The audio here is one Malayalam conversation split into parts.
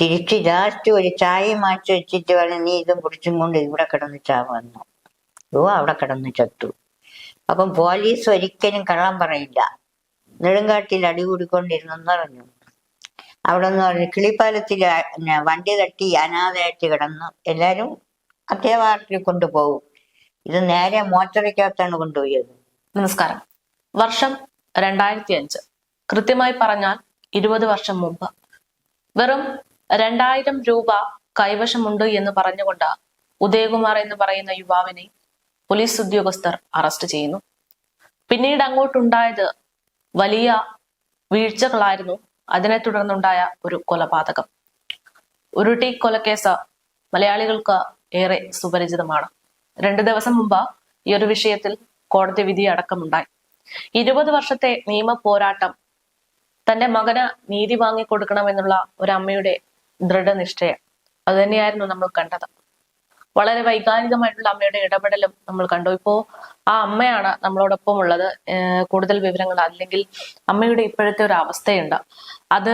തിരിച്ച് ലാസ്റ്റ് ഒരു ചായ മാറ്റി വെച്ചിട്ട് പറഞ്ഞു നീ ഇതും കുടിച്ചും കൊണ്ട് ഇവിടെ കിടന്ന് ചാവുന്നു ഓ അവിടെ കിടന്ന് ചത്തു. അപ്പം പോലീസ് ഒരിക്കലും കള്ളം പറയില്ല. നെടുങ്കാട്ടിൽ അടി കൂടിക്കൊണ്ടിരുന്നെന്ന് പറഞ്ഞു. അവിടെ നിന്ന് പറഞ്ഞു കിളിപ്പാലത്തിൽ വണ്ടി തട്ടി അനാഥയായിട്ട് കിടന്നു. എല്ലാവരും അത്യാവാർട്ടിൽ കൊണ്ടുപോകും. ഇത് നേരെ മോച്ചറിക്കകത്താണ് കൊണ്ടുപോയത്. നമസ്കാരം. വർഷം രണ്ടായിരത്തി അഞ്ച് കൃത്യമായി പറഞ്ഞാൽ ഇരുപത് വർഷം മുമ്പ്. വെറും രണ്ടായിരം രൂപ കൈവശമുണ്ട് എന്ന് പറഞ്ഞുകൊണ്ട് ഉദയകുമാർ എന്ന് പറയുന്ന യുവാവിനെ പോലീസ് ഉദ്യോഗസ്ഥർ അറസ്റ്റ് ചെയ്യുന്നു. പിന്നീട് അങ്ങോട്ടുണ്ടായത് വലിയ വീഴ്ചകളായിരുന്നു. അതിനെ തുടർന്നുണ്ടായ ഒരു കൊലപാതകം. ഉരുട്ടി കൊലക്കേസ് മലയാളികൾക്ക് ഏറെ സുപരിചിതമാണ്. രണ്ടു ദിവസം മുമ്പ് ഈ ഒരു വിഷയത്തിൽ കോടതി വിധി അടക്കമുണ്ടായി. ഇരുപത് വർഷത്തെ നിയമ പോരാട്ടം തന്റെ മകന് നീതി വാങ്ങിക്കൊടുക്കണമെന്നുള്ള ഒരു അമ്മയുടെ ദൃഢനിശ്ചയം അത് തന്നെയായിരുന്നു നമ്മൾ കണ്ടത്. വളരെ വൈകാരികമായിട്ടുള്ള അമ്മയുടെ ഇടപെടലും നമ്മൾ കണ്ടു. ഇപ്പോ ആ അമ്മയാണ് നമ്മളോടൊപ്പം ഉള്ളത്. കൂടുതൽ വിവരങ്ങൾ അല്ലെങ്കിൽ അമ്മയുടെ ഇപ്പോഴത്തെ ഒരു അവസ്ഥയുണ്ട്. അത്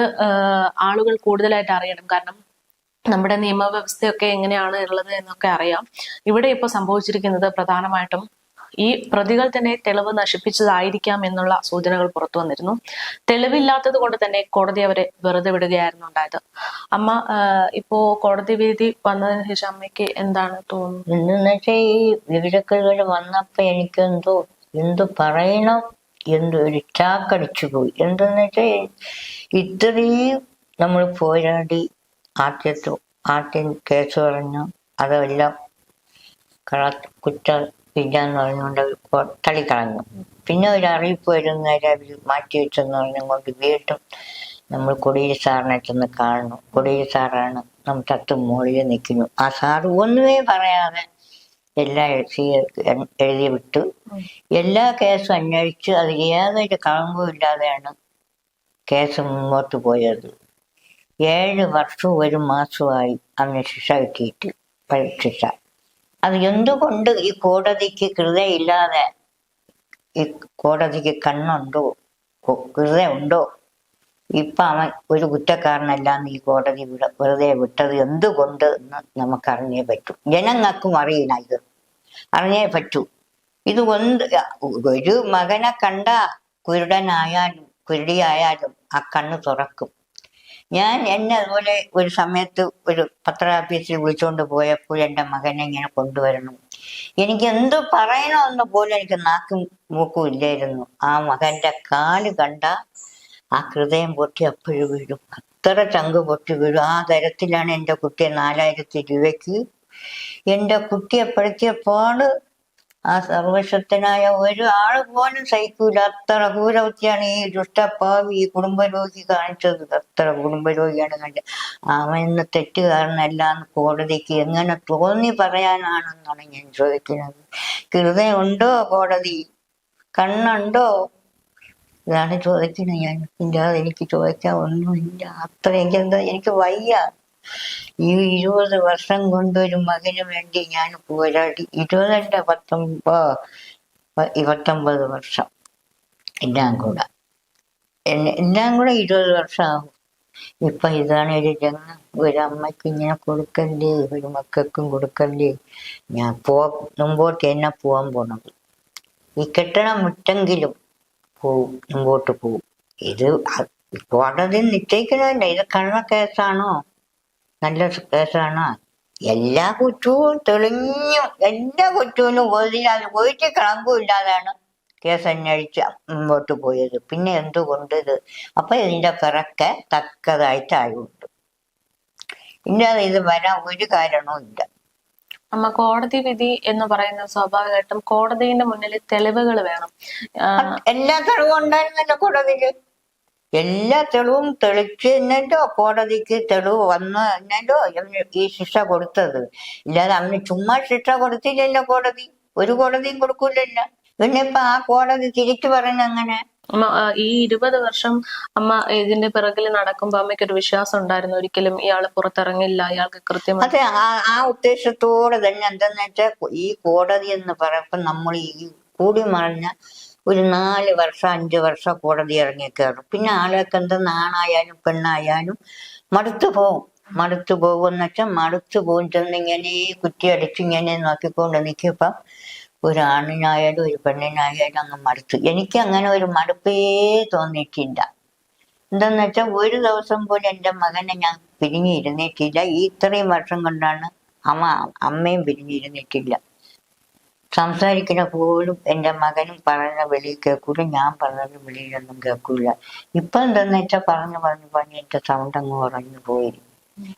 ആളുകൾ കൂടുതലായിട്ട് അറിയണം. കാരണം നമ്മുടെ നിയമവ്യവസ്ഥയൊക്കെ എങ്ങനെയാണ് ഉള്ളത് എന്നൊക്കെ അറിയാം. ഇവിടെ ഇപ്പോൾ സംഭവിച്ചിരിക്കുന്നത് പ്രധാനമായിട്ടും ഈ പ്രതികൾ തന്നെ തെളിവ് നശിപ്പിച്ചതായിരിക്കാം എന്നുള്ള സൂചനകൾ പുറത്തു വന്നിരുന്നു. തെളിവില്ലാത്തത് കൊണ്ട് തന്നെ കോടതി അവരെ വെറുതെ വിടുകയായിരുന്നു ഉണ്ടായത്. അമ്മ ഇപ്പോ കോടതി വിധി വന്നതിന് ശേഷം അമ്മയ്ക്ക് എന്താണ് തോന്നുന്നത്? എന്തെന്ന് ഈ വിവരക്കുകൾ വന്നപ്പോ എനിക്കെന്തോ എന്തു പറയണം? എന്ത് ഒരു ചാക്കടിച്ചു പോയി. എന്തെന്ന് വെച്ചാൽ ഇത്രയും നമ്മൾ പോരാടി ആദ്യത്തെ ആദ്യം കേസ് പറഞ്ഞു. അതെല്ലാം കള കുറ്റ ഇല്ലാന്ന് പറഞ്ഞുകൊണ്ട് തള്ളിക്കളഞ്ഞു പിന്നെ ഒരു അറിയിപ്പ് വരുന്നവരെ അവർ മാറ്റി വെച്ചെന്ന് പറഞ്ഞുകൊണ്ട് വീണ്ടും നമ്മൾ കൊടിയ സാറിനെ ചെന്ന് കാണുന്നു. കൊടിയ സാറാണ് നമ്മൾ തത്ത് മുകളിൽ നിൽക്കുന്നു. ആ സാറ് ഒന്നുമേ പറയാതെ എല്ലാ എഴുതി എഴുതി വിട്ടു. എല്ലാ കേസും അന്വേഷിച്ച് അത് യാതൊരു കളങ്കവും ഇല്ലാതെയാണ് കേസ് മുമ്പോട്ട് പോയത്. ഏഴ് വർഷവും ഒരു മാസമായി അന്ന് ശിക്ഷ കിട്ടിയിട്ട് ശിക്ഷ അത് എന്തുകൊണ്ട് ഈ കോടതിക്ക് കൃതയില്ലാതെ ഈ കോടതിക്ക് കണ്ണുണ്ടോ? കൃതയുണ്ടോ? ഇപ്പം അവൻ ഒരു കുറ്റക്കാരനല്ലാന്ന് ഈ കോടതി വിട വെറുതെ വിട്ടത് എന്തുകൊണ്ട് എന്ന് നമുക്ക് അറിഞ്ഞേ പറ്റൂ. ജനങ്ങൾക്കും അറിയില്ല ഇത്. അറിഞ്ഞേ പറ്റൂ. ഇത് ഒന്ന് ഒരു മകനെ കണ്ട കുരുടനായാലും കുരുടിയായാലും ആ കണ്ണ് തുറക്കും. ഞാൻ എന്നെ അതുപോലെ ഒരു സമയത്ത് ഒരു പത്ര ഓഫീസിൽ വിളിച്ചുകൊണ്ട് പോയപ്പോൾ എന്റെ മകനെ ഇങ്ങനെ കൊണ്ടുവരണം എനിക്ക് എന്ത് പറയണമെന്ന് പോലും എനിക്ക് നാക്കും മൂക്കും ഇല്ലായിരുന്നു. ആ മകന്റെ കാൽ കണ്ട ആ ഹൃദയം പൊട്ടി അപ്പോഴും വീഴും. അത്ര ചങ്ക് പൊട്ടി വീഴും. ആ തരത്തിലാണ് എന്റെ കുട്ടിയെ നാലായിരത്തി രൂപയ്ക്ക് എന്റെ കുട്ടിയെ പെടുത്തിയപ്പോൾ ആ സർവശക്തനായ ഒരു ആൾ പോലും സഹിക്കൂല. അത്ര ക്രൂരവൃത്തിയാണ് ഈ ദുഷ്ടപ്പാവി ഈ കുടുംബരോഗി കാണിച്ചത്. അത്ര കുടുംബരോഗിയാണ് കാണിച്ചത് അവൻ ഇന്ന് തെറ്റുകാരനല്ല കോടതിക്ക് എങ്ങനെ തോന്നി പറയാനാണെന്നാണ് ഞാൻ ചോദിക്കുന്നത്. ഹൃദയമുണ്ടോ കോടതി? കണ്ണുണ്ടോ? ഇതാണ് ചോദിക്കുന്നത് ഞാൻ. ഇല്ലാതെ എനിക്ക് ചോദിക്കാൻ ഒന്നുമില്ല. അത്ര എനിക്ക് എന്താ എനിക്ക് വയ്യ. ഈ ഇരുപത് വർഷം കൊണ്ട് ഒരു മകന് വേണ്ടി ഞാൻ പോരാടി. ഇരുപതല്ല പത്തൊമ്പത് ഇരുപത്തൊമ്പത് പത്തൊമ്പത് വർഷം. എല്ലാം കൂടെ. എല്ലാം കൂടെ ഇരുപത് വർഷമാകും ഇപ്പൊ ഇതാണ് ഒരു ജന്മം ഒരു അമ്മയ്ക്ക് ഇങ്ങനെ കൊടുക്കല്ലേ ഒരു മക്കൾക്കും കൊടുക്കല്ലേ ഞാൻ പോ മുമ്പോട്ട് എന്നെ പോവാൻ പോണത്. ഈ കെട്ടണം മുറ്റെങ്കിലും പോവും മുമ്പോട്ട് പോവും. ഇത് കോടതി നിശ്ചയിക്കണമല്ല. ഇത് കള്ള കേസാണോ നല്ല കേസാണ് എല്ലാ കുറ്റവും തെളിഞ്ഞു എല്ലാ കുറ്റവും ഒരില്ലാതെ പോയിട്ട് കളങ്കും ഇല്ലാതാണ് കേസ് അന്വേഷിച്ച് മുമ്പോട്ട് പോയത്. പിന്നെ എന്തുകൊണ്ട് ഇത് അപ്പൊ ഇതിന്റെ പിറക്കെ തക്കതായിട്ട് ആയുണ്ട് ഇല്ലാതെ ഇത് വരാൻ ഒരു കാരണവും ഇല്ല അമ്മ കോടതി വിധി എന്ന് പറയുന്നത് സ്വാഭാവികമായിട്ടും കോടതിയുടെ മുന്നിൽ തെളിവുകൾ വേണം. എല്ലാ തെളിവും ഉണ്ടായിരുന്നല്ലോ കോടതിയിൽ എല്ലാ തെളിവും തെളിച്ച് കോടതിക്ക് തെളിവ് വന്ന് ഈ ശിക്ഷ കൊടുത്തത്. ഇല്ലാതെ അവന് ചുമ്മാ ശിക്ഷ കൊടുത്തില്ലല്ലോ കോടതി. ഒരു കോടതിയും കൊടുക്കൂലല്ലോ. പിന്നെ ഇപ്പൊ ആ കോടതി തിരിച്ചു പറഞ്ഞ അങ്ങനെ അമ്മ ഈ ഇരുപത് വർഷം അമ്മ ഇതിന്റെ പിറകിൽ നടക്കുമ്പോ അമ്മയ്ക്ക് ഒരു വിശ്വാസം ഉണ്ടായിരുന്നു. ഒരിക്കലും ഇയാൾ പുറത്തിറങ്ങില്ല. ഇയാൾക്ക് കൃത്യം അതെ ആ ആ ഉദ്ദേശത്തോടെ തന്നെ എന്തെന്ന് വെച്ചാൽ ഈ കോടതി എന്ന് പറയുമ്പോൾ നമ്മൾ ഈ കൂടി മറിഞ്ഞ ഒരു നാല് വർഷം അഞ്ച് വർഷം കോടതി ഇറങ്ങി കയറും പിന്നെ ആളൊക്കെ എന്താ? നാണായാലും പെണ്ണായാലും മടുത്തു പോവും. മടുത്തു പോകുമെന്ന് വെച്ചാൽ മടുത്തു പോകും ചെന്ന് ഇങ്ങനെ കുറ്റി അടിച്ച് ഇങ്ങനെ നോക്കിക്കൊണ്ട് നിൽക്കുമ്പം ഒരു ആണിനായാലും ഒരു പെണ്ണിനായാലും അങ്ങ് മടുത്തു. എനിക്ക് അങ്ങനെ ഒരു മടുപ്പേ തോന്നിയിട്ടില്ല. എന്താന്ന് വെച്ചാൽ ഒരു ദിവസം പോലും എന്റെ മകനെ ഞാൻ പിരിഞ്ഞിരുന്നിട്ടില്ല. ഈ ഇത്രയും വർഷം കൊണ്ടാണ് അമ്മ അമ്മയും പിരിഞ്ഞിരുന്നിട്ടില്ല. സംസാരിക്കുന്ന പോലും എന്റെ മകനും പറഞ്ഞ വെളിയിൽ കേൾക്കൂല ഞാൻ പറഞ്ഞത് വെളിയിലൊന്നും കേൾക്കൂല. ഇപ്പൊ എന്താന്ന് വെച്ചാൽ പറഞ്ഞു പറഞ്ഞു പറഞ്ഞ് സൗണ്ട് അങ്ങ് കുറഞ്ഞു പോയി.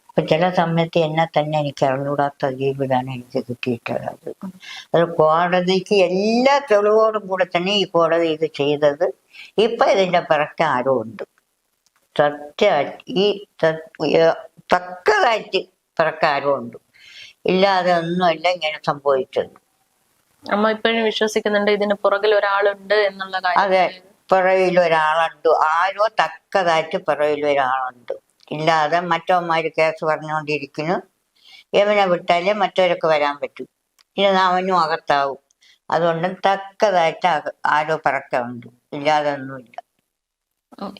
അപ്പൊ ചില സമയത്ത് എന്നെ തന്നെ എനിക്ക് അറിഞ്ഞൂടാത്ത ജീവിതമാണ് എനിക്ക് കിട്ടിയിട്ടുള്ളത്. അത് കോടതിക്ക് എല്ലാ തെളിവോടും കൂടെ തന്നെ ഈ കോടതി ഇത് ചെയ്തത് ഇപ്പൊ ഇതിന്റെ പിറക്ക് ആരോ ഉണ്ട്. സത്യ ഈ തക്കതായിട്ട് പിറക്കാരോ ഉണ്ട്. ഇല്ലാതെ ഒന്നുമല്ല ഇങ്ങനെ സംഭവിച്ചത്. അമ്മ ഇപ്പോഴും വിശ്വസിക്കുന്നുണ്ട് ഇതിന് പുറകിൽ ഒരാളുണ്ട് എന്നുള്ള കാര്യം. അതെ പുറകിൽ ഒരാളുണ്ട്. ആരോ തക്കതായിട്ട് പുറകിൽ ഒരാളുണ്ട്. ഇല്ലാതെ മറ്റവന്മാര് കേസ് പറഞ്ഞുകൊണ്ടിരിക്കുന്നു ഇവനെ വിട്ടാലേ മറ്റവരൊക്കെ വരാൻ പറ്റൂ. ഇനി അവനും അകത്താവും. അതുകൊണ്ട് തക്കതായിട്ട് ആരോ പറക്കുന്നുണ്ട് ഇല്ലാതെ ഒന്നുമില്ല.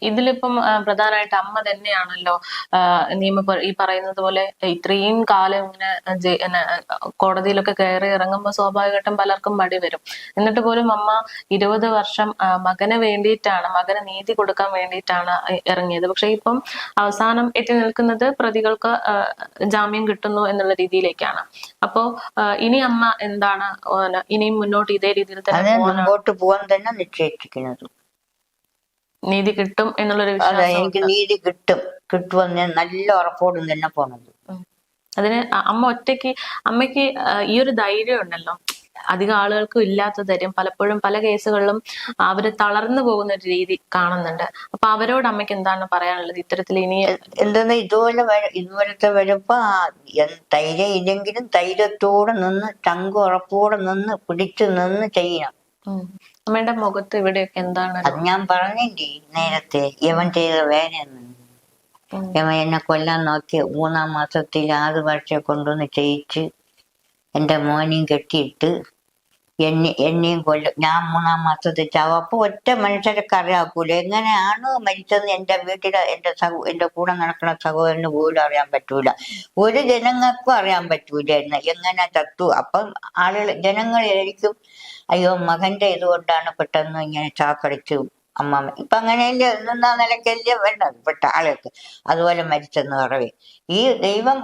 ഇതിലിപ്പം പ്രധാനമായിട്ട് അമ്മ തന്നെയാണല്ലോ നിയമ ഈ പറയുന്നത് പോലെ ഇത്രയും കാലം ഇങ്ങനെ കോടതിയിലൊക്കെ കയറി ഇറങ്ങുമ്പോൾ സ്വാഭാവികമായിട്ടും പലർക്കും മടി വരും. എന്നിട്ട് പോലും അമ്മ ഇരുപത് വർഷം മകന് വേണ്ടിയിട്ടാണ് മകന് നീതി കൊടുക്കാൻ വേണ്ടിയിട്ടാണ് ഇറങ്ങിയത്. പക്ഷെ ഇപ്പം അവസാനം എത്തി നിൽക്കുന്നത് പ്രതികൾക്ക് ജാമ്യം കിട്ടുന്നു എന്നുള്ള രീതിയിലേക്കാണ്. അപ്പോ ഇനി അമ്മ എന്താണ് ഇനിയും മുന്നോട്ട് ഇതേ രീതിയിൽ തന്നെ മുന്നോട്ട് പോകാൻ തന്നെ നിശ്ചയിച്ചിരിക്കുന്നത്. നീതി കിട്ടും എന്നുള്ളൊരു അതെ എനിക്ക് നീതി കിട്ടും. കിട്ടുമെന്ന് ഞാൻ നല്ല ഉറപ്പോടും തന്നെ പോണത്. അതിന് അമ്മ ഒറ്റയ്ക്ക് അമ്മയ്ക്ക് ഈ ഒരു ധൈര്യം ഉണ്ടല്ലോ. അധികം ആളുകൾക്കും ഇല്ലാത്ത ധൈര്യം പലപ്പോഴും പല കേസുകളിലും അവർ തളർന്നു പോകുന്ന ഒരു രീതി കാണുന്നുണ്ട്. അപ്പൊ അവരോട് അമ്മയ്ക്ക് എന്താണ് പറയാനുള്ളത്? ഇത്തരത്തിൽ ഇനി എന്തെന്ന് ഇതുപോലെ ഇതുപോലത്തെ വരുമ്പോ ധൈര്യം ഇല്ലെങ്കിലും ധൈര്യത്തോടെ നിന്ന് ചങ്ക് ഉറപ്പോടെ നിന്ന് പിടിച്ചു നിന്ന് ചെയ്യണം. അമ്മയുടെ മുഖത്ത് ഇവിടെയൊക്കെ എന്താണ് അത് ഞാൻ പറഞ്ഞില്ലേ നേരത്തെ യവൻ ചെയ്ത വേനെന്ന് യവൻ എന്നെ കൊല്ലാൻ നോക്കി മൂന്നാം മാസത്തിൽ ആറ് വർഷം കൊണ്ടുവന്ന് ചെയ്യിച്ച് എന്റെ മോനെയും കെട്ടിയിട്ട് എന്നെ എന്നെയും കൊല്ലും. ഞാൻ മൂന്നാം മാസത്തിൽ ചാവും. അപ്പൊ ഒറ്റ മനുഷ്യരൊക്കെ അറിയാക്കൂല എങ്ങനെയാണ് മരിച്ചത് എന്റെ വീട്ടിലെ എന്റെ സഹോ എന്റെ കൂടെ നടക്കുന്ന സഹോദരന് പോലും അറിയാൻ പറ്റൂല. ഒരു ജനങ്ങൾക്കും അറിയാൻ പറ്റൂലായിരുന്നു. എങ്ങനെ ചത്തു? അപ്പം ആളുകൾ ജനങ്ങളായിരിക്കും അയ്യോ മകന്റെ ഇതുകൊണ്ടാണ് പെട്ടെന്ന് ഇങ്ങനെ ചാക്കടിച്ചു അമ്മാമ്മ ഇപ്പൊ അങ്ങനെയല്ലേ നിന്നാ നിലയ്ക്കല്ലേ വേണ്ടത്? പെട്ട ആളുകൾക്ക്. അതുപോലെ മരിച്ചെന്ന് പറവേ. ഈ ദൈവം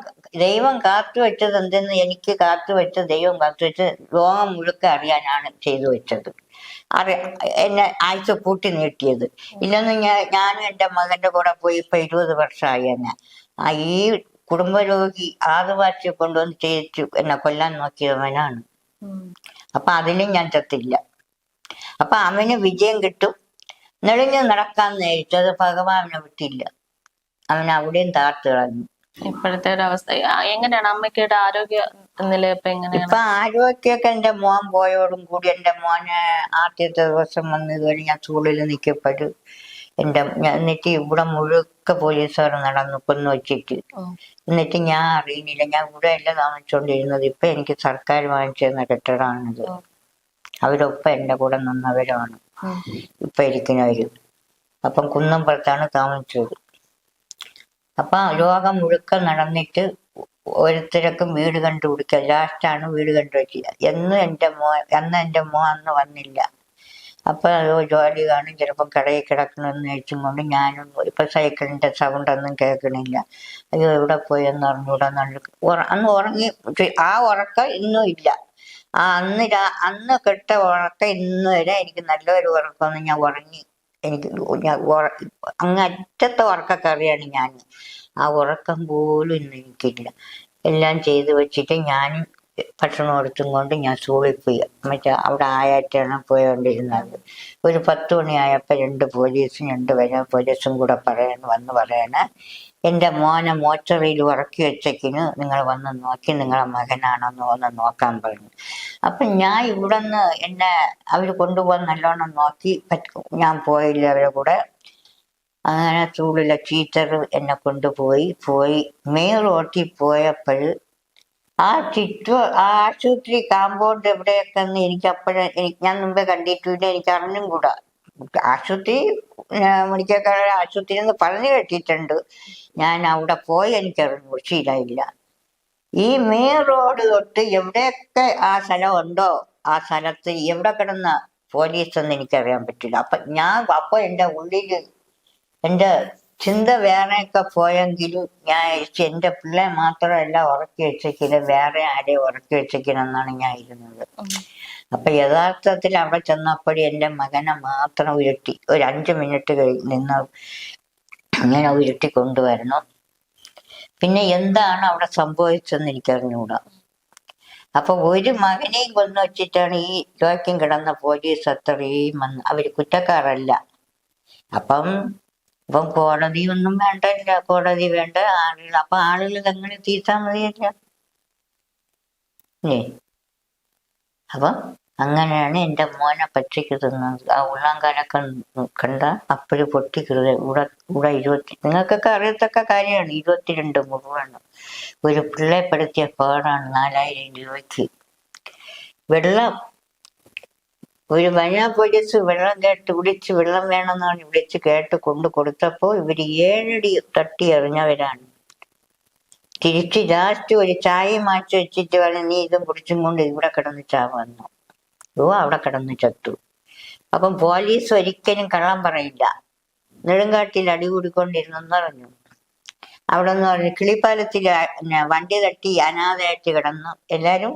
ദൈവം കാത്തു വെച്ചത് എന്തെന്ന് എനിക്ക് കാത്തു വെച്ച ദൈവം കാത്തു വെച്ച് ലോകം മുഴുക്ക അറിയാനാണ് ചെയ്തു വെച്ചത്. അറിയ എന്നെ ആഴ്ച കൂട്ടി നീട്ടിയത്. ഇല്ലെന്ന് ഞാൻ ഞാനും എന്റെ മകന്റെ കൂടെ പോയി ഇപ്പൊ ഇരുപത് വർഷമായി എന്നെ. ആ ഈ കുടുംബരോഗി ആദിവാസിയെ കൊണ്ടുവന്ന് ചേച്ചു എന്നെ കൊല്ലാൻ നോക്കിയവനാണ്. അപ്പൊ അതിലും ഞാൻ ചത്തില്ല. അപ്പൊ അവന് വിജയം കിട്ടും. നെളിഞ്ഞു നടക്കാൻ നേരിട്ടത് ഭഗവാനെ വിട്ടില്ല. അവൻ അവിടെയും താർത്തു കളഞ്ഞു ഇപ്പോഴത്തെ ഒരു അവസ്ഥ. എങ്ങനെയാണ് അമ്മയ്ക്കയുടെ ആരോഗ്യ നില ഇപ്പൊ എങ്ങനെയാണ്? ഇപ്പൊ ആരോഗ്യമൊക്കെ എന്റെ മോൻ പോയോടും കൂടി എന്റെ മോന് ആദ്യത്തെ ദിവസം വന്നു കഴിഞ്ഞ് ഞാൻ സ്കൂളിൽ നിൽക്കപ്പെടും എന്റെ എന്നിട്ട് ഇവിടെ മുഴുക്ക പോലീസുകാർ നടന്നു കൊന്നു വെച്ചിട്ട്. എന്നിട്ട് ഞാൻ അറിയുന്നില്ല. ഞാൻ ഇവിടെ അല്ല താമസിച്ചുകൊണ്ടിരുന്നത് ഇപ്പൊ എനിക്ക് സർക്കാർ വാങ്ങിച്ചു തന്ന കെട്ടിടമാണിത്. അവരൊപ്പം എന്റെ കൂടെ നിന്നവരാണ്. ഇപ്പം ഇരിക്കുന്നവര്. അപ്പം കുന്നമ്പുറത്താണ് താമസിച്ചത്. അപ്പൊ ലോകം മുഴുക്ക നടന്നിട്ട് ഓരോരുത്തരൊക്കെ വീട് കണ്ടുപിടിക്കുക ലാസ്റ്റാണ് വീട് കണ്ടുപിടിക്കുക എന്നും എന്റെ മോ അന്ന് എന്റെ മോ അന്ന് വന്നില്ല. അപ്പൊ അതോ ജോലി കാണും. ചിലപ്പം കടയിൽ കിടക്കണമെന്ന് വെച്ചും കൊണ്ട് ഞാനും ഇപ്പൊ സൈക്കിളിന്റെ സൗണ്ട് ഒന്നും കേൾക്കണില്ല. അയ്യോ എവിടെ പോയെന്ന് അറിഞ്ഞൂടാ. അന്ന് ഉറങ്ങി ആ ഉറക്കം ഇന്നും ഇല്ല. ആ അന്ന് രാ- അന്ന് കിട്ട ഉറക്കം ഇന്ന് വരെ എനിക്ക് നല്ലൊരു ഉറക്കം ഞാൻ ഉറങ്ങി. എനിക്ക് ഞാൻ അങ്ങ് അറ്റത്തെ ഉറക്കക്കറിയാണ് ഞാൻ. ആ ഉറക്കം പോലും ഇന്ന് എനിക്കില്ല. എല്ലാം ചെയ്തു വെച്ചിട്ട് ഞാൻ ഭക്ഷണം എടുത്തും കൊണ്ട് ഞാൻ സ്കൂളിൽ പോയി മറ്റേ അവിടെ ആയാറ്റാണ് പോയോണ്ടിരുന്നത്. ഒരു പത്ത് മണിയായപ്പോൾ രണ്ട് പോലീസും രണ്ട് വരെ പോലീസും കൂടെ പറയാൻ വന്ന് പറയാണ്. എന്റെ മോനെ മോച്ചറിയിൽ ഉറക്കി വെച്ചേക്കിന്. നിങ്ങൾ വന്ന് നോക്കി നിങ്ങളെ മകനാണെന്ന് വന്ന് നോക്കാൻ പറഞ്ഞു. അപ്പം ഞാൻ ഇവിടെ നിന്ന് എന്നെ അവർ കൊണ്ടുപോകാൻ നല്ലോണം നോക്കി. ഞാൻ പോയില്ല അവരെ കൂടെ. അങ്ങനെ ചൂടിലെ ടീച്ചർ എന്നെ കൊണ്ടുപോയി. പോയി. മെയിൻ റോട്ടിൽ പോയപ്പോൾ ആ ചുറ്റു ആ ആശുപത്രി കാമ്പൗണ്ട് എവിടെയൊക്കെ എന്ന് എനിക്ക് അപ്പോഴേ ഞാൻ മുമ്പേ കണ്ടിട്ടില്ല എനിക്ക് അറിഞ്ഞും കൂടാ. ആശുപത്രി മെഡിക്കൽ ആശുപത്രി എന്ന് പറഞ്ഞു കേട്ടിട്ടുണ്ട്. ഞാൻ അവിടെ പോയി എനിക്കറിഞ്ഞു ശീലമില്ല. ഈ മെയിൻ റോഡ് തൊട്ട് എവിടെയൊക്കെ ആ സ്ഥലം ഉണ്ടോ ആ സ്ഥലത്ത് എവിടെ കിടന്ന പോലീസ് എന്ന് എനിക്കറിയാൻ പറ്റില്ല. അപ്പൊ ഞാൻ അപ്പൊ എന്റെ ഉള്ളിൽ എന്റെ ചിന്ത വേറെയൊക്കെ പോയെങ്കിലും ഞാൻ എന്റെ എന്റെ പിള്ളേ മാത്രമല്ല ഉറക്കി വെച്ചിരിക്കുന്നത്. വേറെ ആരെയും ഉറക്കി വെച്ചേക്കണമെന്നാണ് ഞാൻ ഇരുന്നത്. അപ്പൊ യഥാർത്ഥത്തിൽ അവിടെ ചെന്നപ്പോഴും എന്റെ മകനെ മാത്രം ഉരുട്ടി. ഒരു അഞ്ച് മിനിറ്റ് കഴിഞ്ഞ് നിന്ന് ഇങ്ങനെ ഉരുട്ടി കൊണ്ടുവരണം പിന്നെ എന്താണ് അവിടെ സംഭവിച്ചതെന്ന് എനിക്കറിഞ്ഞുകൂടാ അപ്പൊ ഒരു മകനെയും കൊന്നു വെച്ചിട്ടാണ് ഈ രോഗ്യം കിടന്ന പോലീസ് അത്രയും വന്ന്. അവർ കുറ്റക്കാരല്ല. അപ്പം ഇപ്പം കോടതി ഒന്നും വേണ്ടല്ല. കോടതി വേണ്ട ആളുകൾ. അപ്പൊ ആളുകൾ അങ്ങനെ തീർത്താൽ മതിയല്ല. ഏ? അപ്പൊ അങ്ങനെയാണ് എന്റെ മോനെ പച്ചയ്ക്ക് തിന്നത് ആ ഉള്ളാങ്കാലൊക്കെ കണ്ട അപ്പോഴും പൊട്ടിക്കരുത് ഇവിടെ ഇവിടെ ഇരുപത്തി നിങ്ങൾക്കൊക്കെ അറിയത്തക്ക കാര്യമാണ്. ഇരുപത്തിരണ്ട് മുറിവാണ് ഒരു പിള്ളേപ്പെടുത്തിയ പാടാണ് നാലായിരം രൂപയ്ക്ക്. വെള്ളം ഒരു വനിതാ പോലീസ് വെള്ളം കേട്ട് വിളിച്ച് വെള്ളം വേണമെന്നാണ് വിളിച്ച് കേട്ട് കൊണ്ടു കൊടുത്തപ്പോൾ ഇവർ ഏഴടി തട്ടി എറിഞ്ഞവരാണ്. തിരിച്ച് ലാസ്റ്റ് ഒരു ചായ മാറ്റി വെച്ചിട്ട് വേണം നീ ഇതും കുടിച്ചും കൊണ്ട് ഇവിടെ കിടന്ന് ചാവന്നു ഓ അവിടെ കിടന്ന് ചത്തു. അപ്പം പോലീസ് ഒരിക്കലും കള്ളം പറയില്ല. നെടുങ്കാട്ടിൽ അടി കൂടിക്കൊണ്ടിരുന്നെന്ന് പറഞ്ഞു. അവിടെ നിന്ന് പറഞ്ഞു കിളിപ്പാലത്തിൽ വണ്ടി തട്ടി അനാഥയായിട്ട് കിടന്നു എല്ലാരും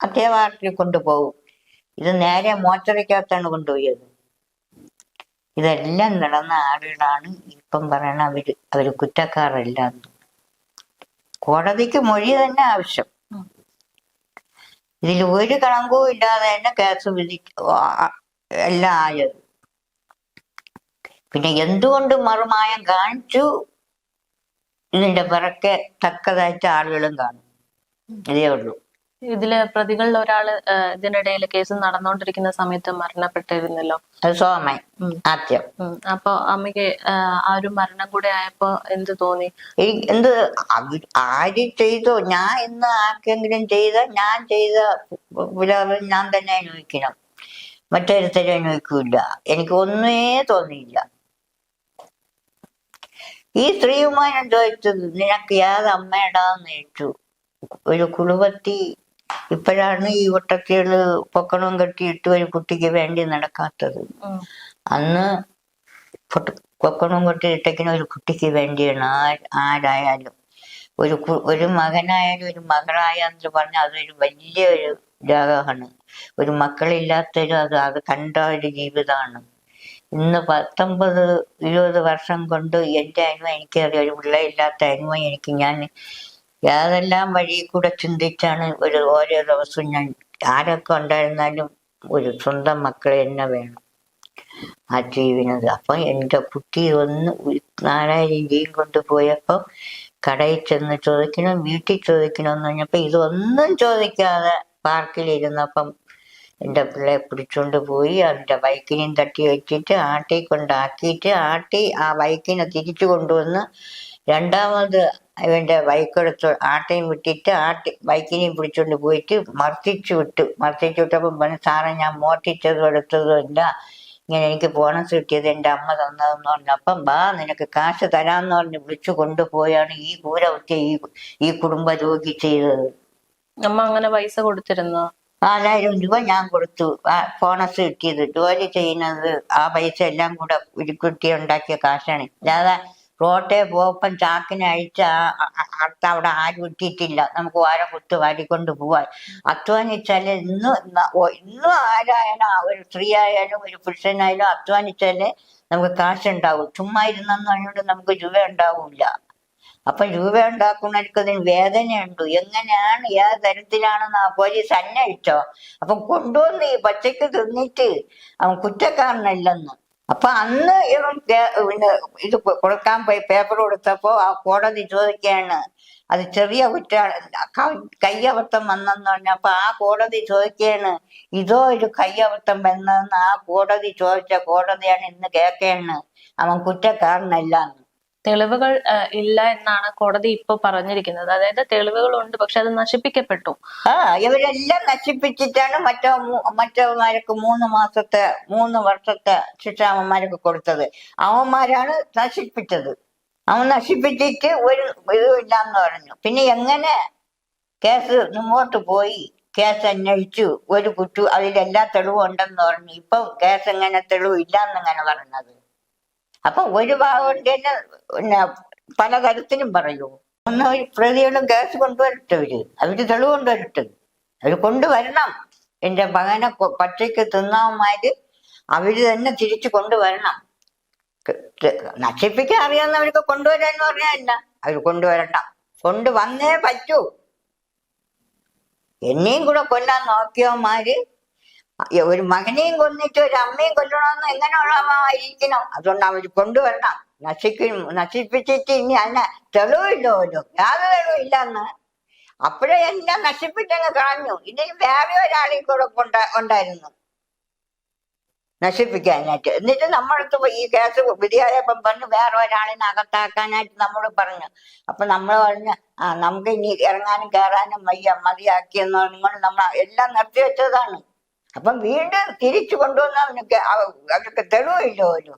അത്യാവാട്ടിൽ കൊണ്ടുപോകും. ഇത് നേരെ മോട്ടറിക്കകത്താണ് കൊണ്ടുപോയത്. ഇതെല്ലാം നടന്ന ആളുകളാണ് ഇപ്പം പറയണ അവർ. അവർ കുറ്റക്കാരല്ല. കോടതിക്ക് മൊഴി തന്നെ ആവശ്യം. ഇതിൽ ഒരു കളങ്കവും ഇല്ലാതെ തന്നെ കേസ് വിധി എല്ലാം ആയത്. പിന്നെ എന്തുകൊണ്ട് മറുമായം കാണിച്ചു? ഇതിന്റെ പിറക്കെ തക്കതായിട്ട് ആളുകളും കാണും. ഇതേ ഉള്ളൂ. ഇതിൽ പ്രതികളിൽ ഒരാൾ ഇതിനിടയിൽ കേസ് നടന്നുകൊണ്ടിരിക്കുന്ന സമയത്ത് മരണപ്പെട്ടിരുന്നല്ലോ. സോമൻ ആദ്യം. അപ്പൊ അമ്മയ്ക്ക് ആ, ഒരു മരണം കൂടെ ആയപ്പോ എന്ത് തോന്നി? എന്ത് ആര് ചെയ്തോ? ഞാൻ ഇന്ന് ആർക്കെങ്കിലും ചെയ്ത? ഞാൻ ചെയ്ത ഞാൻ തന്നെ അനുഭവിക്കണം. മറ്റൊരുത്തരും അനുഭവിക്കൂല. എനിക്ക് ഒന്നേ തോന്നിയില്ല. ഈ സ്ത്രീയുമായി ചോദിച്ചത് നിനക്ക് ഏത് അമ്മയുടാന്ന് ചോദിച്ചു. ഒരു കുടുംബത്തി ഇപ്പോഴാണ് ഈ ഒട്ടത്തികൾ പൊക്കണം കെട്ടിയിട്ട് ഒരു കുട്ടിക്ക് വേണ്ടി നടക്കാത്തത്. അന്ന് പൊക്കണം കെട്ടി കൊട്ടിയിട്ടേക്കിന് ഒരു കുട്ടിക്ക് വേണ്ടിയാണ് ആ- ആരായാലും. ഒരു ഒരു മകനായാലും ഒരു മകളായെന്ന് പറഞ്ഞാൽ അതൊരു വലിയ ഒരു ത്യാഗമാണ് ഒരു മക്കളില്ലാത്തൊരു അത് അത് കണ്ട ഒരു ജീവിതമാണ് ഇന്ന് പത്തൊമ്പത് ഇരുപത് വർഷം കൊണ്ട് എന്റെ അനുഭവം എനിക്കറിയാം ഒരു പിള്ളയില്ലാത്ത അനുഭവം എനിക്ക് ഞാൻ ഏതെല്ലാം വഴി കൂടെ ചിന്തിച്ചാണ് ഒരു ഓരോ ദിവസവും ഞാൻ ആരൊക്കെ ഉണ്ടായിരുന്നാലും ഒരു സ്വന്തം മക്കളെ തന്നെ വേണം ആ ജീവിനത് അപ്പൊ എന്റെ കുട്ടി ഒന്ന് നാലായിരം ജീവൻ കൊണ്ടുപോയപ്പോ കടയിൽ ചെന്ന് ചോദിക്കണം വീട്ടിൽ ചോദിക്കണമെന്ന് പറഞ്ഞപ്പോ ഇതൊന്നും ചോദിക്കാതെ പാർക്കിലിരുന്നപ്പം എന്റെ പിള്ളയെ പിടിച്ചോണ്ട് പോയി അതിന്റെ ബൈക്കിനെയും തട്ടി വെച്ചിട്ട് ആട്ടി കൊണ്ടാക്കിയിട്ട് ആട്ടി ആ ബൈക്കിനെ തിരിച്ചു കൊണ്ടുവന്ന് രണ്ടാമത് ഇവന്റെ ബൈക്കെടുത്ത് ആട്ടയും വിട്ടിട്ട് ആട്ടി ബൈക്കിനെയും പിടിച്ചുകൊണ്ട് പോയിട്ട് മർത്തിച്ചു വിട്ടു. മർദ്ദിച്ചു വിട്ടപ്പം പറഞ്ഞു സാറേ ഞാൻ മോർത്തിച്ചതും എടുത്തതും ഇല്ല ഇങ്ങനെ എനിക്ക് ബോണസ് കിട്ടിയത് എന്റെ അമ്മ തന്നതെന്ന് പറഞ്ഞു അപ്പം ബാ നിനക്ക് കാശ് തരാമെന്ന് പറഞ്ഞ് വിളിച്ചു കൊണ്ടുപോയാണ് ഈ കൂരവത്തെ ഈ ഈ കുടുംബ രോഗി ചെയ്തത്. അമ്മ അങ്ങനെ പൈസ കൊടുത്തിരുന്നോ? നാലായിരം രൂപ ഞാൻ കൊടുത്തു. ആ ബോണസ് കിട്ടിയത്. ജോലി ചെയ്യുന്നത് ആ പൈസ എല്ലാം കൂടെ ഉരുക്കുട്ടി ഉണ്ടാക്കിയ കാശാണ്. അല്ലാതെ റോട്ടെ പോപ്പം ചാക്കിനെ അഴിച്ച അടുത്ത അവിടെ ആരും ഇട്ടിട്ടില്ല. നമുക്ക് വാര കുത്ത് വാരിക്കൊണ്ട് പോവാൻ. അധ്വാനിച്ചാൽ ഇന്ന് ഇന്നും ആരായാലും ഒരു സ്ത്രീ ആയാലും ഒരു പുരുഷനായാലും അധ്വാനിച്ചാൽ നമുക്ക് കാശുണ്ടാവും. ചുമ്മാ ഇരുന്നെന്ന് പറഞ്ഞുകൊണ്ട് നമുക്ക് രൂപ ഉണ്ടാവൂല അപ്പൊ രൂപ ഉണ്ടാക്കുന്നവർക്ക് അതിന് വേദനയുണ്ട്. എങ്ങനെയാണ് ഏത് തരത്തിലാണെന്ന് ആ പോലീസ് അന്വേഷിച്ചോ? അപ്പൊ കൊണ്ടുവന്ന് ഈ പച്ചക്ക് തിന്നിട്ട് അവൻ കുറ്റക്കാരനല്ലെന്ന്. അപ്പൊ അന്ന് ഇവൻ പിന്നെ ഇത് കൊടുക്കാൻ പോയി പേപ്പർ കൊടുത്തപ്പോ ആ കോടതി ചോദിക്കുകയാണ് അത് ചെറിയ കുറ്റ കയ്യബദ്ധം വന്നെന്ന് പറഞ്ഞപ്പോ ആ കോടതി ചോദിക്കുകയാണ് ഇതോ ഒരു കയ്യബദ്ധം വന്നതെന്ന് ആ കോടതി ചോദിച്ച കോടതിയാണ് ഇന്ന് കേൾക്കുകയാണ് അവൻ കുറ്റക്കാരനല്ല എന്ന്. തെളിവുകൾ ഇല്ല എന്നാണ് കോടതി ഇപ്പൊ പറഞ്ഞിരിക്കുന്നത്. അതായത് തെളിവുകൾ ഉണ്ട് പക്ഷെ അത് നശിപ്പിക്കപ്പെട്ടു. ഇവരെല്ലാം നശിപ്പിച്ചിട്ടാണ് മറ്റോ മറ്റവന്മാർക്ക് മൂന്ന് മാസത്തെ മൂന്ന് വർഷത്തെ ശിക്ഷ കൊടുത്തത്. അവന്മാരാണ് നശിപ്പിച്ചത്. അവൻ നശിപ്പിച്ചിട്ട് ഒരു ഇതുമില്ലാന്ന് പറഞ്ഞു. പിന്നെ എങ്ങനെ കേസ് മുമ്പോട്ട് പോയി? കേസ് അന്വേഷിച്ചു ഒരു കുറ്റു അതിലെല്ലാ തെളിവും ഉണ്ടെന്ന് പറഞ്ഞു. ഇപ്പൊ കേസ് എങ്ങനെ തെളിവില്ലാന്നെങ്ങനെ പറഞ്ഞത്? അപ്പൊ ഒരു ഭാഗം തന്നെ പിന്നെ പലതരത്തിലും പറയൂ. ഒന്ന് പ്രതികളും കേസ് കൊണ്ടുവരട്ടെ അവർ. അവർ തെളിവ് കൊണ്ടുവരട്ടെ. അവർ കൊണ്ടുവരണം. എന്റെ മകനെ പച്ചയ്ക്ക് തിന്നാമാര് അവർ തന്നെ തിരിച്ചു കൊണ്ടുവരണം. നശിപ്പിക്കാൻ അറിയാവുന്നവർക്ക് കൊണ്ടുവരാന്ന് പറഞ്ഞല്ല അവർ കൊണ്ടുവരണ്ട. കൊണ്ടുവന്നേ പറ്റൂ. എന്നെയും കൂടെ കൊല്ലാൻ നോക്കിയവന്മാര് ഒരു മകനെയും കൊന്നിട്ട് ഒരു അമ്മയും കൊല്ലണമെന്ന് എങ്ങനെയുള്ളമായിരിക്കണം അതുകൊണ്ട് അവർ കൊണ്ടുവരണം. നശിക്കും നശിപ്പിച്ചിട്ട് ഇനി അതിനെ തെളിവില്ലല്ലോ യാതൊരു തെളിവില്ലെന്ന് അപ്പോഴേ എല്ലാം കളഞ്ഞു. ഇനി വേറെ ഒരാളെയും കൂടെ കൊണ്ട ഉണ്ടായിരുന്നു നശിപ്പിക്കാനായിട്ട്. എന്നിട്ട് നമ്മളടുത്ത് ഈ കേസ് വിധിയായപ്പം പറഞ്ഞു വേറെ ഒരാളിനെ അകത്താക്കാനായിട്ട് നമ്മൾ പറഞ്ഞു. അപ്പൊ നമ്മൾ പറഞ്ഞു ആ നമുക്ക് ഇനി ഇറങ്ങാനും കയറാനും വയ്യ മതിയാക്കിയെന്ന് നിങ്ങൾ നമ്മൾ എല്ലാം നിർത്തി വെച്ചതാണ് അപ്പം വീണ്ടും തിരിച്ചു കൊണ്ടുവന്ന അവനൊക്കെ അവ- അവർക്ക് തെളിവില്ലല്ലോ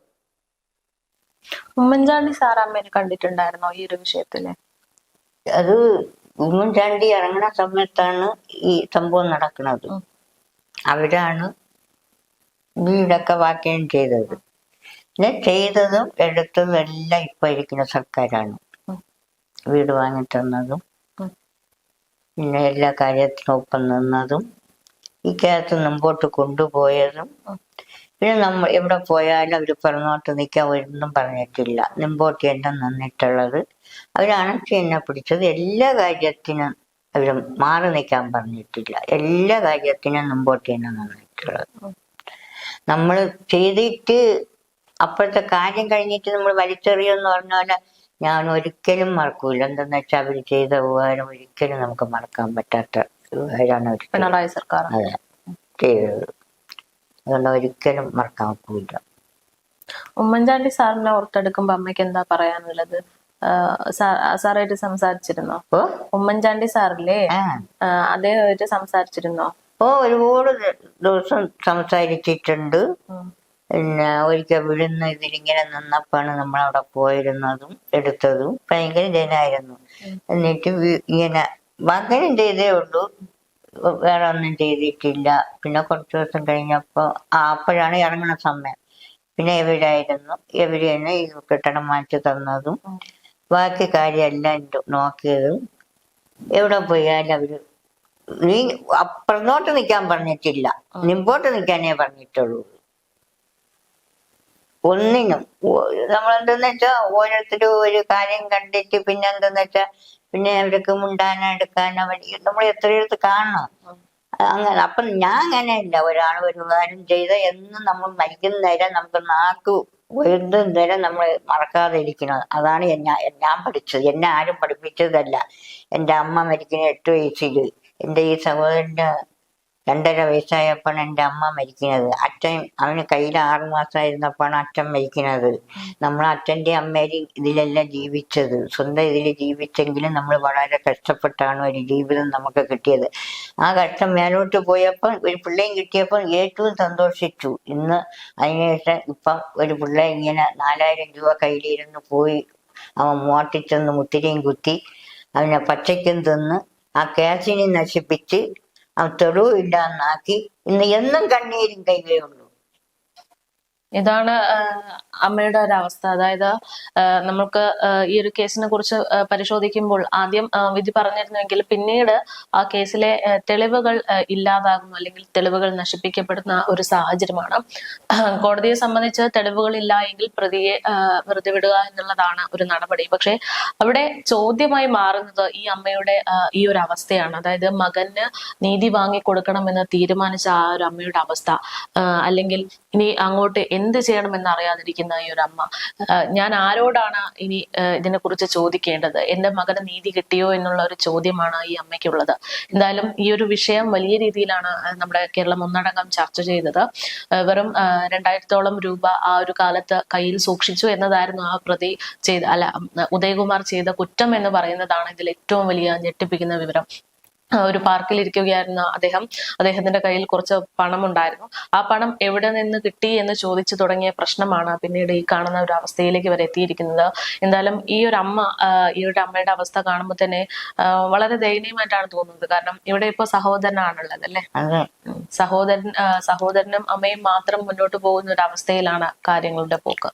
ഉമ്മൻചാണ്ടി സാറാമ്മേനെ കണ്ടിട്ടുണ്ടായിരുന്നോ ഈ ഒരു വിഷയത്തിൽ? അത് ഉമ്മൻചാണ്ടി ഇറങ്ങുന്ന സമയത്താണ് ഈ സംഭവം നടക്കുന്നത്. അവരാണ് വീടൊക്കെ വാക്യം ചെയ്തത്. പിന്നെ ചെയ്തതും എടുത്തതും എല്ലാം ഇപ്പൊ ഇരിക്കുന്ന സർക്കാരാണ്. വീട് വാങ്ങി തന്നതും. പിന്നെ എല്ലാ കാര്യത്തിനും ഒപ്പം നിന്നതും. ഈ കേരളത്തിൽ മുമ്പോട്ട് കൊണ്ടുപോയതും പിന്നെ നമ്മൾ എവിടെ പോയാലും അവർ പിറന്നോട്ട് നിൽക്കാൻ ഒന്നും പറഞ്ഞിട്ടില്ല. മുമ്പോട്ട് തന്നെ നിന്നിട്ടുള്ളത്. അവരാണ് എന്നെ പിടിച്ചത്. എല്ലാ കാര്യത്തിനും അവർ മാറി നിൽക്കാൻ പറഞ്ഞിട്ടില്ല. എല്ലാ കാര്യത്തിനും മുമ്പോട്ട് തന്നെ നിന്നിട്ടുള്ളത്. നമ്മൾ ചെയ്തിട്ട് അപ്പോഴത്തെ കാര്യം കഴിഞ്ഞിട്ട് നമ്മൾ വലിച്ചെറിയെന്ന് പറഞ്ഞ പോലെ ഞാൻ ഒരിക്കലും മറക്കൂല. എന്തെന്ന് വെച്ചാൽ അവർ ചെയ്ത ഉപകാരം ഒരിക്കലും നമുക്ക് മറക്കാൻ പറ്റാത്ത അവർ പിണറായി സർക്കാർ. അതെ. ചെയ്തത് അതുകൊണ്ട് ഒരിക്കലും മറക്കാൻ പോയില്ല ഉമ്മൻചാണ്ടി സാറിനെ ഓർത്തെടുക്കുമ്പോ അമ്മയ്ക്ക് എന്താ പറയാനുള്ളത്? സാറായിട്ട് സംസാരിച്ചിരുന്നോ? ഉമ്മൻചാണ്ടി സാറില്ലേ? അദ്ദേഹമായിട്ട് സംസാരിച്ചിരുന്നോ? ഓ ഒരുപാട് ദിവസം സംസാരിച്ചിട്ടുണ്ട്. പിന്നെ ഒരിക്കൽ വിഴുന്ന ഇതിലിങ്ങനെ നിന്നപ്പോഴാണ് നമ്മൾ അവിടെ പോയിരുന്നതും എടുത്തതും ഭയങ്കര ജനായിരുന്നു എന്നിട്ട് ഇങ്ങനെ മകനും ചെയ്തേ ഉള്ളൂ. വേറെ ഒന്നും ചെയ്തിട്ടില്ല. പിന്നെ കുറച്ച് ദിവസം കഴിഞ്ഞപ്പോ ആ അപ്പോഴാണ് ഇറങ്ങുന്ന സമയം. പിന്നെ എവിടായിരുന്നു എവിടെ തന്നെ ഈ കെട്ടിടം മാറ്റി തന്നതും ബാക്കി കാര്യമെല്ലാം നോക്കിയതും. എവിടെ പോയാലും അവർ നീ അപ്പുറത്തോട്ട് നിൽക്കാൻ പറഞ്ഞിട്ടില്ല. മുമ്പോട്ട് നിൽക്കാനേ പറഞ്ഞിട്ടുള്ളൂ. ഒന്നിനും. നമ്മളെന്തെന്ന് വെച്ചാ ഓരോരുത്തരും ഒരു കാര്യം കണ്ടിട്ട് പിന്നെ എന്തെന്ന് വെച്ചാ പിന്നെ അവർക്ക് മുണ്ടാനോ എടുക്കാനോ വഴി നമ്മൾ എത്രയെടുത്ത് കാണണം. അങ്ങനെ അപ്പം ഞാൻ അങ്ങനെ അങ്ങനെയല്ല. ഒരാൾ ഒരു ചെയ്ത എന്നും നമ്മൾ മരിക്കുന്നേരം നമുക്ക് നാക്ക് എന്തും നേരം നമ്മൾ മറക്കാതെ ഇരിക്കണം അതാണ് ഞാൻ ഞാൻ പഠിച്ചത്. എന്നെ ആരും പഠിപ്പിച്ചതല്ല. എന്റെ അമ്മ മരിക്കുന്ന എട്ട് വയസ്സിൽ എന്റെ ഈ സഹോദരന്റെ രണ്ടര വയസ്സായപ്പോൾ എന്റെ അമ്മ മരിക്കുന്നത്. അച്ഛൻ അവന് കയ്യിൽ ആറു മാസമായിരുന്നപ്പോഴാണ് അച്ഛൻ മരിക്കുന്നത്. നമ്മൾ അച്ഛന്റെ അമ്മേരും ഇതിലെല്ലാം ജീവിച്ചത്. സ്വന്തം ഇതിൽ ജീവിച്ചെങ്കിലും നമ്മൾ വളരെ കഷ്ടപ്പെട്ടാണ് ഒരു ജീവിതം നമുക്ക് കിട്ടിയത്. ആ കഷ്ടം മേലോട്ട് പോയപ്പോൾ ഒരു പിള്ളേയും കിട്ടിയപ്പോൾ ഏറ്റവും സന്തോഷിച്ചു. ഇന്ന് അതിനുശേഷം ഇപ്പം ഒരു പിള്ളേ ഇങ്ങനെ നാലായിരം രൂപ കയ്യിലിരുന്ന് പോയി അവൻ മോട്ടിച്ചെന്ന് മുത്തിരിയും കുത്തി അവനെ പച്ചയ്ക്കും തിന്ന് ആ കാശിനെ നശിപ്പിച്ച് തെളിവില്ലാന്നാക്കി ഇന്ന് എന്നും കണ്ണീരും കൈകയുള്ളൂ ഇതാണ് അമ്മയുടെ ഒരു അവസ്ഥ അതായത് നമ്മൾക്ക് ഈ ഒരു കേസിനെ കുറിച്ച് പരിശോധിക്കുമ്പോൾ ആദ്യം വിധി പറഞ്ഞിരുന്നുവെങ്കിൽ പിന്നീട് ആ കേസിലെ തെളിവുകൾ ഇല്ലാതാകുന്നു അല്ലെങ്കിൽ തെളിവുകൾ നശിപ്പിക്കപ്പെടുന്ന ഒരു സാഹചര്യമാണ്. കോടതിയെ സംബന്ധിച്ച് തെളിവുകൾ ഇല്ല എങ്കിൽ പ്രതിയെ വെറുതെ വിടുക എന്നുള്ളതാണ് ഒരു നടപടി. പക്ഷെ അവിടെ ചോദ്യമായി മാറുന്നത് ഈ അമ്മയുടെ ഈ ഒരു അവസ്ഥയാണ്. അതായത് മകന് നീതി വാങ്ങി കൊടുക്കണമെന്ന് തീരുമാനിച്ച ആ ഒരു അമ്മയുടെ അവസ്ഥ. അല്ലെങ്കിൽ ഇനി അങ്ങോട്ട് എന്ത് ചെയ്യണമെന്ന് അറിയാതിരിക്കുന്ന ഈ ഒരു അമ്മ. ഞാൻ ആരോടാണ് ഇനി ഇതിനെ കുറിച്ച് ചോദിക്കേണ്ടത്? എന്റെ മകന് നീതി കിട്ടിയോ എന്നുള്ള ഒരു ചോദ്യമാണ് ഈ അമ്മയ്ക്കുള്ളത്. എന്തായാലും ഈ ഒരു വിഷയം വലിയ രീതിയിലാണ് നമ്മുടെ കേരളം ഒന്നടങ്കം ചർച്ച ചെയ്തത്. വെറും രണ്ടായിരത്തോളം രൂപ ആ ഒരു കാലത്ത് കയ്യിൽ സൂക്ഷിച്ചു എന്നതായിരുന്നു ആ പ്രതി ചെയ്ത അല്ല ഉദയകുമാർ ചെയ്ത കുറ്റം എന്ന് പറയുന്നതാണ് ഇതിൽ ഏറ്റവും വലിയ ഞെട്ടിപ്പിക്കുന്ന വിവരം. ഒരു പാർക്കിൽ ഇരിക്കുകയായിരുന്ന അദ്ദേഹം. അദ്ദേഹത്തിന്റെ കയ്യിൽ കുറച്ച് പണം ഉണ്ടായിരുന്നു ആ പണം എവിടെ നിന്ന് കിട്ടി എന്ന് ചോദിച്ചു തുടങ്ങിയ പ്രശ്നമാണ് പിന്നീട് ഈ കാണുന്ന ഒരു അവസ്ഥയിലേക്ക് വരെ എത്തിയിരിക്കുന്നത്. എന്തായാലും ഈ ഒരു അമ്മ ഈ ഒരു അമ്മയുടെ അവസ്ഥ കാണുമ്പോൾ തന്നെ വളരെ ദയനീയമായിട്ടാണ് തോന്നുന്നത്. കാരണം ഇവിടെ ഇപ്പൊ സഹോദരനാണുള്ളത് അല്ലെ. സഹോദരൻ സഹോദരനും അമ്മയും മാത്രം മുന്നോട്ട് പോകുന്ന ഒരു അവസ്ഥയിലാണ് കാര്യങ്ങളുടെ പോക്ക്.